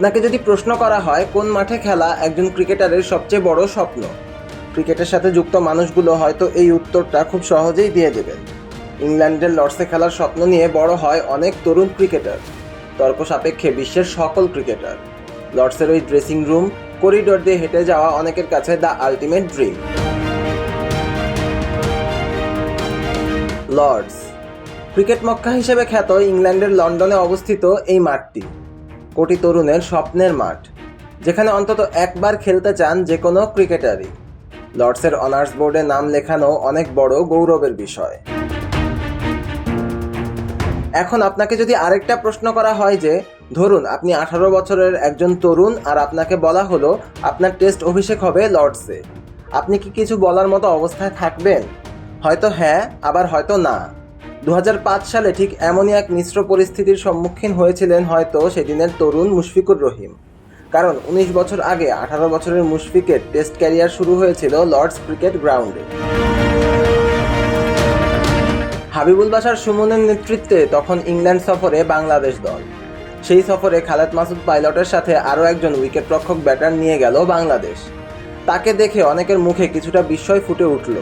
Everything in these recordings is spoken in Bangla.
আপনাকে যদি প্রশ্ন করা হয়, কোন মাঠে খেলা একজন ক্রিকেটারের সবচেয়ে বড় স্বপ্ন? ক্রিকেটের সাথে যুক্ত মানুষগুলো হয়তো এই উত্তরটা খুব সহজেই দিয়ে দেবেন। ইংল্যান্ডের লর্ডসে খেলার স্বপ্ন নিয়ে বড় হয় অনেক তরুণ ক্রিকেটার তর্ক সাপেক্ষে বিশ্বের সকল ক্রিকেটার। লর্ডসের ওই ড্রেসিং রুম, করিডোর দিয়ে হেঁটে যাওয়া অনেকের কাছে the ultimate dream. Lord's. Cricket Mecca হিসেবে খ্যাত ইংল্যান্ডের লন্ডনে অবস্থিত এই মাঠটি। কোটি তরুণের স্বপ্নের মাঠ, যেখানে অন্তত একবার খেলতে চান যে কোনো ক্রিকেটারই। লর্ডসের অনার্স বোর্ডে নাম লেখানো অনেক বড় গৌরবের বিষয়। এখন আপনাকে যদি আরেকটা প্রশ্ন করা হয় যে, ধরুন আপনি আঠারো বছরের একজন তরুণ আর আপনাকে বলা হলো আপনার টেস্ট অভিষেক হবে লর্ডসে। আপনি কি কিছু বলার মতো অবস্থায় থাকবেন? হয়তো হ্যাঁ আবার হয়তো না। দু হাজার পাঁচ সালে ঠিক এমনই এক মিশ্র পরিস্থিতির সম্মুখীন হয়েছিলেন হয়তো সেদিনের তরুণ মুশফিকুর রহিম। কারণ উনিশ বছর আগে আঠারো বছরের মুশফিকের টেস্ট ক্যারিয়ার শুরু হয়েছিল লর্ডস ক্রিকেট গ্রাউন্ডে। হাবিবুল বাশার সুমনের নেতৃত্বে তখন ইংল্যান্ড সফরে বাংলাদেশ দল। সেই সফরে খালেদ মাসুদ পাইলটের সাথে আরও একজন উইকেটরক্ষক ব্যাটার নিয়ে গেল বাংলাদেশ। তাকে দেখে অনেকের মুখে কিছুটা বিস্ময় ফুটে উঠল।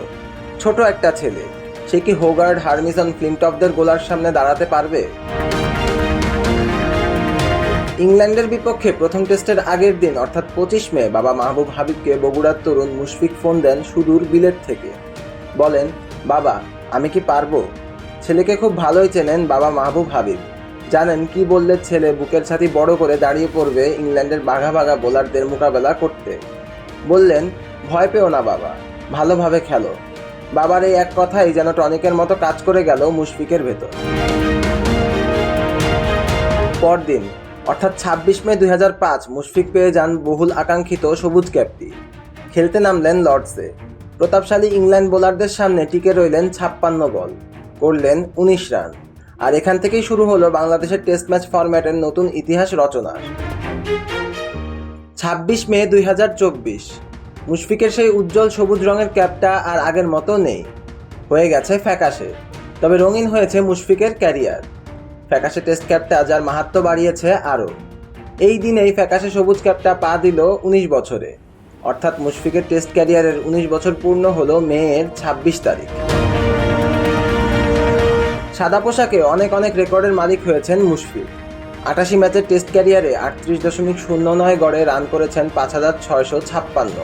ছোট একটা ছেলে। সে কি হোগার্ড হার্মিসন ফ্লিনটপদের গোলার সামনে দাঁড়াতে পারবে? ইংল্যান্ডের বিপক্ষে প্রথম টেস্টের আগের দিন, অর্থাৎ পঁচিশ মে, বাবা মাহবুব হাবিবকে বগুড়ার তরুণ মুশফিক ফোন দেন সুদূর বিলেট থেকে। বলেন, বাবা, আমি কি পারব? ছেলেকে খুব ভালোই চেনেন বাবা মাহবুব হাবিব। জানেন, কি বললে ছেলে বুকের ছাতি বড় করে দাঁড়িয়ে পড়বে ইংল্যান্ডের বাঘা বাঘা বোলারদের মোকাবেলা করতে। বললেন, ভয় পেও না বাবা, ভালোভাবে খেলো। বাবার এই এক কথাই যেন টনিকের মতো কাজ করে গেল মুশফিকের ভেতর। পরদিন, অর্থাৎ ছাব্বিশ মে দু হাজার পাঁচ, মুশফিক পেয়ে যান বহুল আকাঙ্ক্ষিত সবুজ ক্যাপটি। খেলতে নামলেন লর্ডসে। প্রতাপশালী ইংল্যান্ড বোলারদের সামনে টিকে রইলেন ছাপ্পান্ন বল। করলেন উনিশ রান। আর এখান থেকেই শুরু হলো বাংলাদেশের টেস্ট ম্যাচ ফরম্যাটের নতুন ইতিহাস রচনা ছাব্বিশ মে দুই হাজার চব্বিশ মুশফিকের সেই উজ্জ্বল সবুজ রঙের ক্যাপটা আর আগের মতো নেই। হয়ে গেছে ফ্যাকাশে। তবে রঙিন হয়েছে মুশফিকের ক্যারিয়ার। ফ্যাকাশে টেস্ট ক্যাপটা যার মাহাত্ম বাড়িয়েছে আরও। এই দিনেই ফ্যাকাশে সবুজ ক্যাপটা পা দিল উনিশ বছরে। অর্থাৎ মুশফিকের টেস্ট ক্যারিয়ারের উনিশ বছর পূর্ণ হলো মেয়ের ছাব্বিশ তারিখ। সাদা পোশাকে অনেক অনেক রেকর্ডের মালিক হয়েছেন মুশফিক। আটাশি ম্যাচের টেস্ট ক্যারিয়ারে আটত্রিশ দশমিক শূন্য নয় গড়ে রান করেছেন পাঁচ হাজার ছয়শো ছাপ্পান্ন।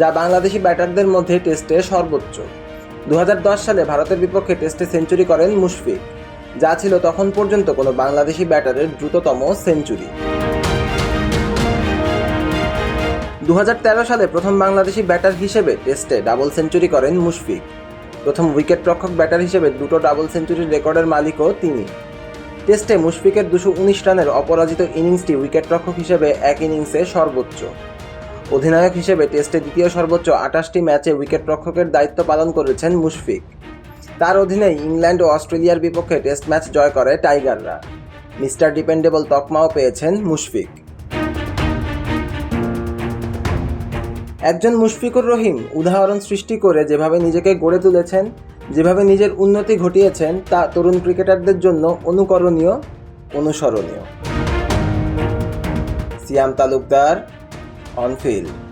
যা বাংলাদেশি ব্যাটারদের মধ্যে টেস্টে সর্বোচ্চ। দু হাজার দশ সালে ভারতের বিপক্ষে টেস্টে সেঞ্চুরি করেন মুশফিক, যা ছিল তখন পর্যন্ত কোনো বাংলাদেশি ব্যাটারের দ্রুততম সেঞ্চুরি। দু হাজার তেরো সালে প্রথম বাংলাদেশি ব্যাটার হিসেবে টেস্টে ডাবল সেঞ্চুরি করেন মুশফিক। প্রথম উইকেট রক্ষক ব্যাটার হিসেবে দুটো ডাবল সেঞ্চুরির রেকর্ডের মালিকও তিনি। টেস্টে মুশফিকের দুশো উনিশ রানের অপরাজিত ইনিংসটি উইকেট রক্ষক হিসেবে এক ইনিংসে সর্বোচ্চ। অধিনায়ক হিসেবে টেস্টে দ্বিতীয় সর্বোচ্চ আটাশটি ম্যাচে উইকেট রক্ষকের দায়িত্ব পালন করেছেন মুশফিক। তার অধীনে ইংল্যান্ড ও অস্ট্রেলিয়ার বিপক্ষে টেস্ট ম্যাচ জয় করে টাইগাররা। মিস্টার ডিপেন্ডেবল তকমাও পেয়েছেন মুশফিক। একজন মুশফিকুর রহিম উদাহরণ সৃষ্টি করে যেভাবে নিজেকে গড়ে তুলেছেন, যেভাবে নিজের উন্নতি ঘটিয়েছেন, তা তরুণ ক্রিকেটারদের জন্য অনুকরণীয়, অনুসরণীয়। সিয়াম তালুকদার on field.